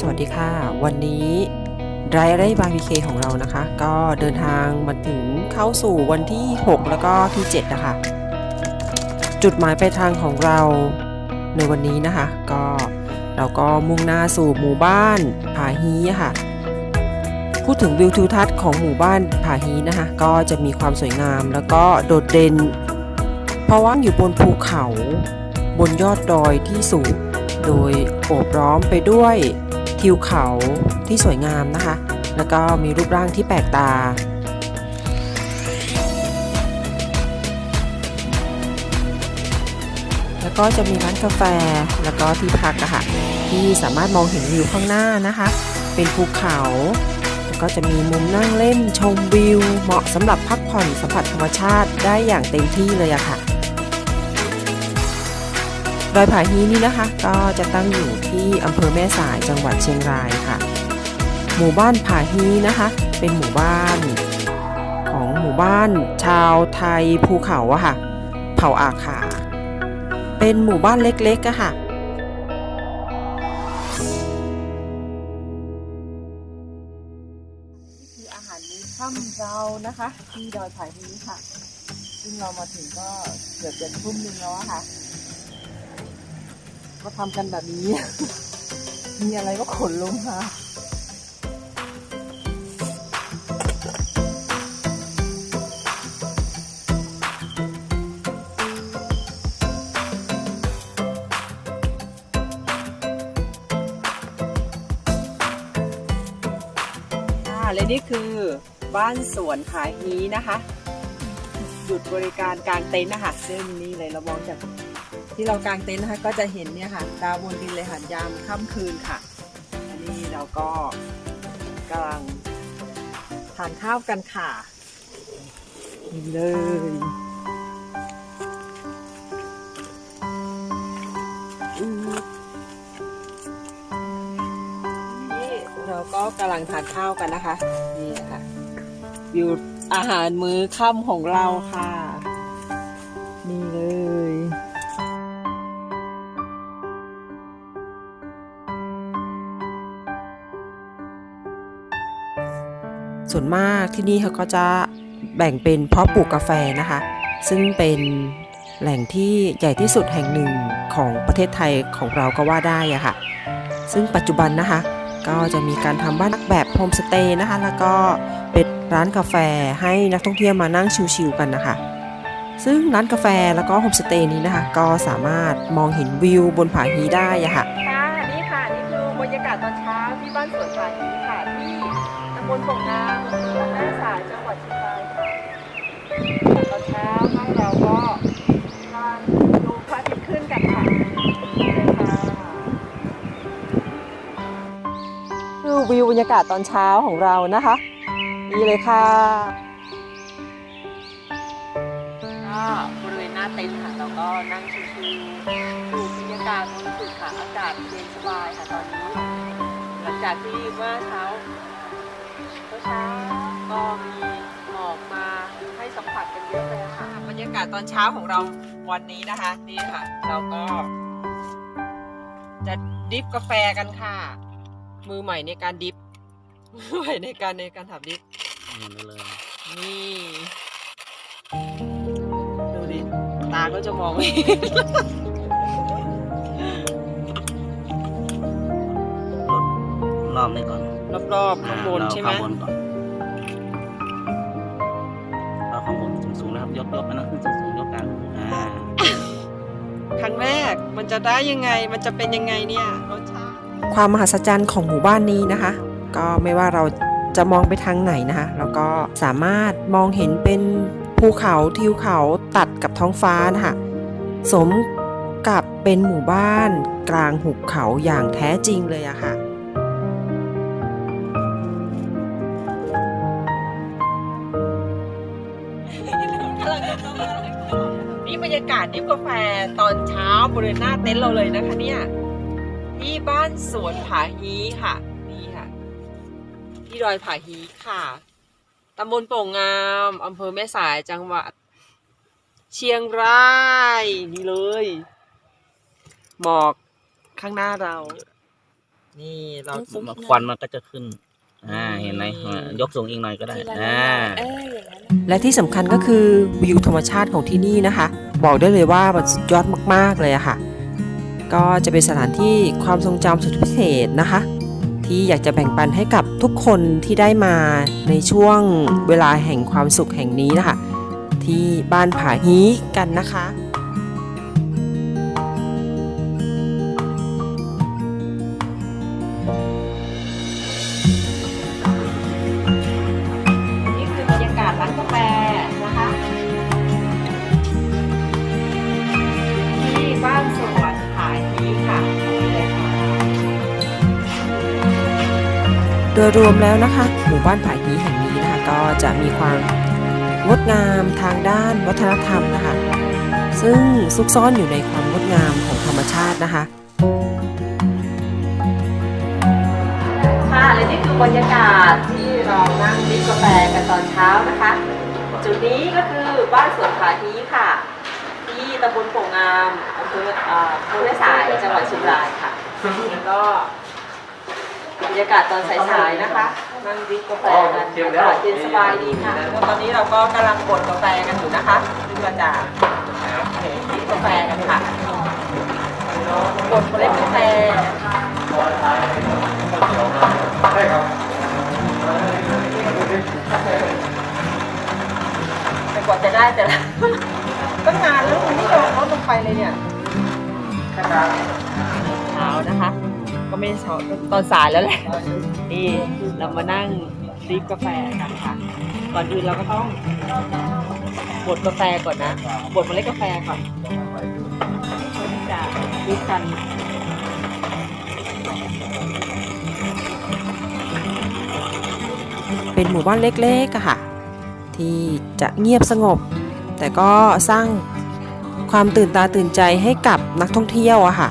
สวัสดีค่ะ วันนี้ไรไรบาร์บีเคของเรานะคะ ก็เดินทางมาถึงเข้าสู่วันที่ 6 แล้วก็ที่ 7 นะคะ จุดหมายปลายทางของเราในวันนี้นะคะ ก็เราก็มุ่งหน้าสู่หมู่บ้านผาฮีะค่ะ พูดถึงวิวทิวทัศน์ของหมู่บ้านผาฮีนะคะ ก็จะมีความสวยงามแล้วก็โดดเด่น เพราะว่าอยู่บนภูเขาบนยอดดอยที่สูงโดยโอบล้อมไปด้วย ทิวเขาที่สวยงามนะคะ แล้วก็มีรูปร่างที่แปลกตา แล้วก็จะมีร้านกาแฟแล้วก็ที่พักอะค่ะที่สามารถมองเห็นวิวข้างหน้านะคะ เป็นภูเขาแล้วก็จะมีมุมนั่งเล่นชมวิว เหมาะสำหรับพักผ่อนสัมผัสธรรมชาติได้อย่างเต็มที่เลยอะค่ะ ดอยผาฮีนี่นะคะ ก็จะตั้งอยู่ที่อำเภอแม่สายจังหวัดเชียงรายค่ะ หมู่บ้านผาฮีนะคะ เป็นหมู่บ้านของหมู่บ้านชาวไทยภูเขาอะค่ะ เผ่าอาขา เป็นหมู่บ้านเล็กๆอะค่ะคืออาหารมื้อค่ำเรานะคะ ที่ดอยผาฮีค่ะ ซึ่งเรามาถึงก็เกือบจะทุ่มหนึงแล้วอะค่ะ ก็ทำกันแบบนี้ มีอะไรก็ขนลงค่ะค่ะและนี่คือบ้านสวนขายฮีนะคะ หยุดบริการกลางเต็นท์นะคะซึ่งนี่เลยเรามองจาก ที่เรากางเต็นท์นะคะก็จะเห็นเนี่ยค่ะ ดาวบนดินเลยค่ะยามค่ำคืนค่ะ อันนี้เราก็กำลังทานข้าวกันค่ะนี่เลยนี่เราก็กำลังทานข้าวกันนะคะ นี่นะคะวิวอาหารมื้อค่ำของเราค่ะ ส่วนมากที่นี่เขาก็จะแบ่งเป็นเพาะปลูกกาแฟนะคะ ซึ่งเป็นแหล่งที่ใหญ่ที่สุดแห่งหนึ่งของประเทศไทยของเราก็ว่าได้อะค่ะ ซึ่งปัจจุบันนะคะ ก็จะมีการทำบ้านพักแบบโฮมสเตย์นะคะ แล้วก็เป็นร้านกาแฟให้นักท่องเที่ยวมานั่งชิลๆกันนะคะ ซึ่งร้านกาแฟแล้วก็โฮมสเตย์นี้นะคะ ก็สามารถมองเห็นวิวบนผาฮีได้อะค่ะค่ะนี่ค่ะนี่คือบรรยากาศตอนเช้าที่บ้านสวนสายนี้ค่ะที่ำบลโป่งงามอำเภอแม่สายจังหวัดเชียงรายค่ะตอนเช้าให้เราก็มานดูพระอาทิตย์ขึ้นกันค่ะนี่เลยค่ะคือวิวบรรยากาศตอนเช้าของเรานะคะนี่เลยค่ะก็บริเวณหน้าเต็นท์ค่ะเราก็นั่งชิวๆดูบรรยากาศบนสุดค่ะอากาศเย็นสบายค่ะตอนนี้ หลังจากที่เมื่อเช้า เช้าๆก็มีหมอกมาให้สัมผัสกันเยอะเลยค่ะบรรยากาศตอนเช้าของเราวันนี้นะคะนี่ค่ะ เราก็ จะดริฟกาแฟกันค่ะ มือใหม่ในการดริฟมือใหม่ในการในการทำดริฟนี่เลยนี่ดูดิตาก็จะมองไม่เห็นรอบนี้ก่อนรอบๆข้างบนอ่ใช่ไหม เราข้างบนก่อน บยกยกไปนะขึ้นสูงๆยกกลางอ่าครั้งแรกมันจะได้ยังไงมันจะเป็นยังไงเนี่ยรสชาติความมหัศจรรย์ของหมู่บ้านนี้นะคะ ก็ไม่ว่าเราจะมองไปทางไหนนะคะเราก็สามารถมองเห็นเป็นภูเขาทิวเขาตัดกับท้องฟ้านะคะสมกับเป็นหมู่บ้านกลางหุบเขาอย่างแท้จริงเลยอะค่ะากาศดิฟกาแฟตอนเช้าบริเวณหน้าเต็นท์เราเลยนะคะเนี่ยที่บ้านสวนผาฮีค่ะ นี่ค่ะ ที่ดอยผาฮีค่ะตำบลโป่งงามอำเภอแม่สายจังหวัด เชียงรายนี่เลย หมอกข้างหน้าเรา นี่เราควันมันก็จะขึ้น อ่า เห็นไหมยกสูงอีกหน่อยก็ได้ อ่า เอออย่างนั้น และที่สำคัญก็คือวิวธรรมชาติของที่นี่นะคะ บอกได้เลยว่ามันสุดยอดมาก ๆ เลยอะค่ะ ก็จะเป็นสถานที่ความทรงจำสุดพิเศษนะคะ ที่อยากจะแบ่งปันให้กับทุกคนที่ได้มาในช่วงเวลาแห่งความสุขแห่งนี้นะคะ ที่บ้านผาฮีกันนะคะ โดยรวมแล้วนะคะ หมู่บ้านผาฮีแห่งนี้นะคะก็จะมีความงดงามทางด้านวัฒนธรรมนะคะ ซึ่งซุกซ่อนอยู่ในความงดงามของธรรมชาตินะคะค่ะและนี่คือบรรยากาศที่เรานั่งดริบกาแฟกันตอนเช้านะคะ จุดนี้ก็คือบ้านสวนผาฮีค่ะ ที่ตำบลโป่งงามอำเภออ่อโพธิสายจังหวัดเชียงรายค่ะแล้วก็ บรรยากาศตอนสายๆนะคะนั่งดริบกาแฟกันอากาศเย็นสบายดีค่ะแล้วตอนนี้เราก็กำลังบดกาแฟกันอยู่นะคะซึ่งก็จะดริบกาแฟกันค่ะบดเมล็ดกาแฟแต่กว่าจะได้แต่ละตั้งนานแล้วคุณไม่ยอมลดลงไปเลยเนี่ยเช้านะคะ ก็ไม่ได้เช้าตอนสายแล้วแหละนี่เรามานั่งดริฟกาแฟกันค่ะ ก่อนอื่นเราก็ต้องบดกาแฟก่อนนะบดเมล็ดกาแฟก่อนเพื่อที่จะดริฟกันเป็นหมู่บ้านเล็กๆอะค่ะ ที่จะเงียบสงบ แต่ก็สร้างความตื่นตาตื่นใจให้กับนักท่องเที่ยวอะค่ะ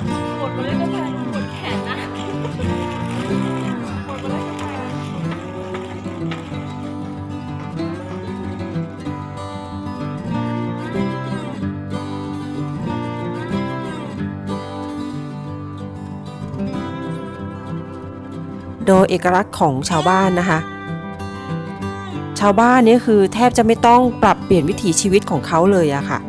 โดยเอกลักษณ์ของชาวบ้านนะคะ ชาวบ้านนี่คือแทบจะไม่ต้องปรับเปลี่ยนวิถีชีวิตของเขาเลยอะค่ะ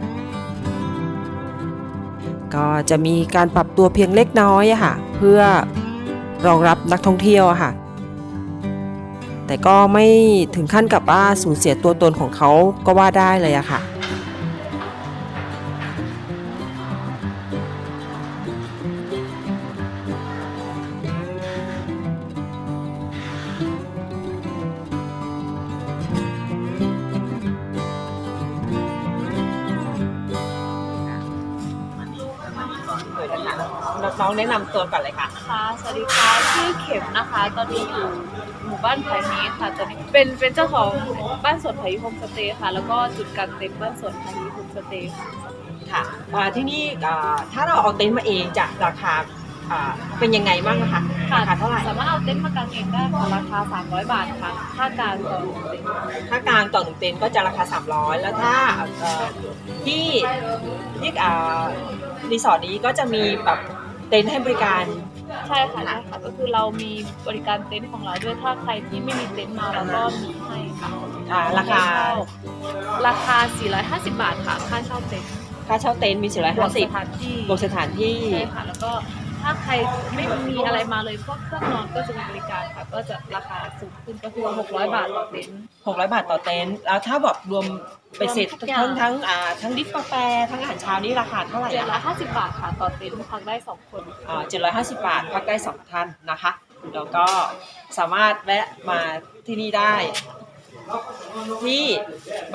ก็จะมีการปรับตัวเพียงเล็กน้อยอะค่ะ เพื่อรองรับนักท่องเที่ยวอะค่ะ แต่ก็ไม่ถึงขั้นกับว่าสูญเสียตัวตนของเขาก็ว่าได้เลยอะค่ะ น้องๆแนะนำตัวก่อนเลยค่ะ ค่ะสวัสดีค่ะชื่อเข็มนะคะ ตอนนี้อยู่หมู่บ้านไผ่นี้ค่ะตอนนี้เป็นเป็นเจ้าของบ้านสวนไผ่โฮมสเตย์ค่ะ แล้วก็จุดกางเต็นท์บ้านสวนไผ่โฮมสเตย์ค่ะ ค่ะอ่าที่นี่อ่าถ้าเราเอาเต็นท์มาเองจะราคาอ่าเป็นยังไงบ้างนะคะค่ะ ราคาเท่าไหร่สามารถเอาเต็นท์มากางเองได้ค่ะราคา 300 บาทค่ะค่ากลางต่อหนึ่งเต็นท์ถ้ากลางต่อหนึ่งเต็นท์ก็จะราคา 300 แล้วถ้าเอ่อที่ที่อ่ารีสอร์ทนี้ก็จะมีแบบ เต็นท์ให้บริการ ใช่ค่ะใช่ค่ะก็คือเรามีบริการเต็นท์ของเราด้วยถ้าใครที่ไม่มีเต็นท์มาเราก็มีให้ค่ะอ่าราคา ราคา 450 บาทค่ะค่าเช่าเต็นท์ค่าเช่าเต็นท์มีรวมส450ถานที่รวมสถานที่ใช่ค่ะแล้วก็ ถ้าใครไม่มีอะไรมาเลยพวกเครื่องนอนก็จะมีบริการค่ะ ก็จะราคาสูงขึ้นก็คือ600 บาทต่อเต็นท์600 บาทต่อเต็นท์แล้วถ้าแบบรวมไปเสร็จรวมทุกอย่าทั้งงทั้งอ่าทั้งดิฟกาแฟทั้งอาหารเช้านี่ราคาเท่าไหร่อะคะ750 บาทค่ะต่อเต็นท์พักได้ 2 คนอ่า750 บาทพักได้ 2 ท่านนะคะแล้วก็สามารถแวะมาที่นี่ได้ที่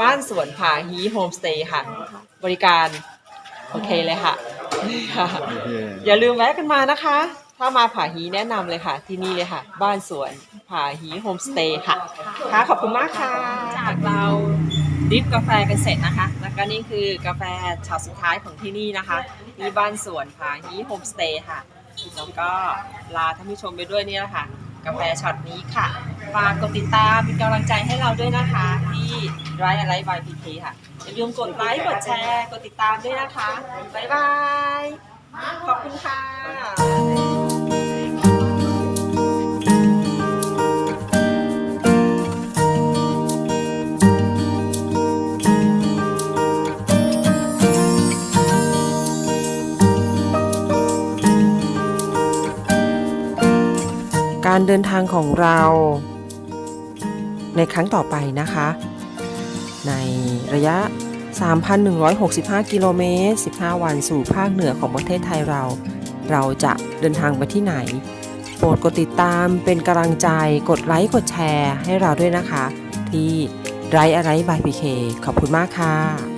บ้านสวนผาฮีโฮมสเตย์ค่ะ บริการโอเคเลยค่ะค่ะ อย่าลืมแวะกันมานะคะ ถ้ามาผาฮีแนะนำเลยค่ะ ที่นี่เลยค่ะ บ้านสวนผาฮีโฮมสเตย์ค่ะ ค่ะขอบคุณมากค่ะ จากเราดริฟกาแฟกันเสร็จนะคะ แล้วก็นี่คือกาแฟช็อตสุดท้ายของที่นี่นะคะที่บ้านสวนผาฮีโฮมสเตย์ค่ะ แล้วก็ลาท่านผู้ชมไปด้วยนี่แหละค่ะ กาแฟช็อตนี้ค่ะ ฝากกดติดตามเป็นกำลังใจให้เราด้วยนะคะ ที่ไรอะไรบายพีเคค่ะ อย่าลืมกดไลค์ กดแชร์ กดติดตามด้วยนะคะ บ๊ายบาย ขอบคุณค่ะการเดินทางของเรา ในครั้งต่อไปนะคะ ในระยะ 3,165 กิโลเมตร 15 วันสู่ภาคเหนือของประเทศไทยเรา เราจะเดินทางไปที่ไหน โปรดกดติดตามเป็นกำลังใจ กดไลค์ กดแชร์ให้เราด้วยนะคะ ที่ไรอะไรบายพีเคขอบคุณมากค่ะ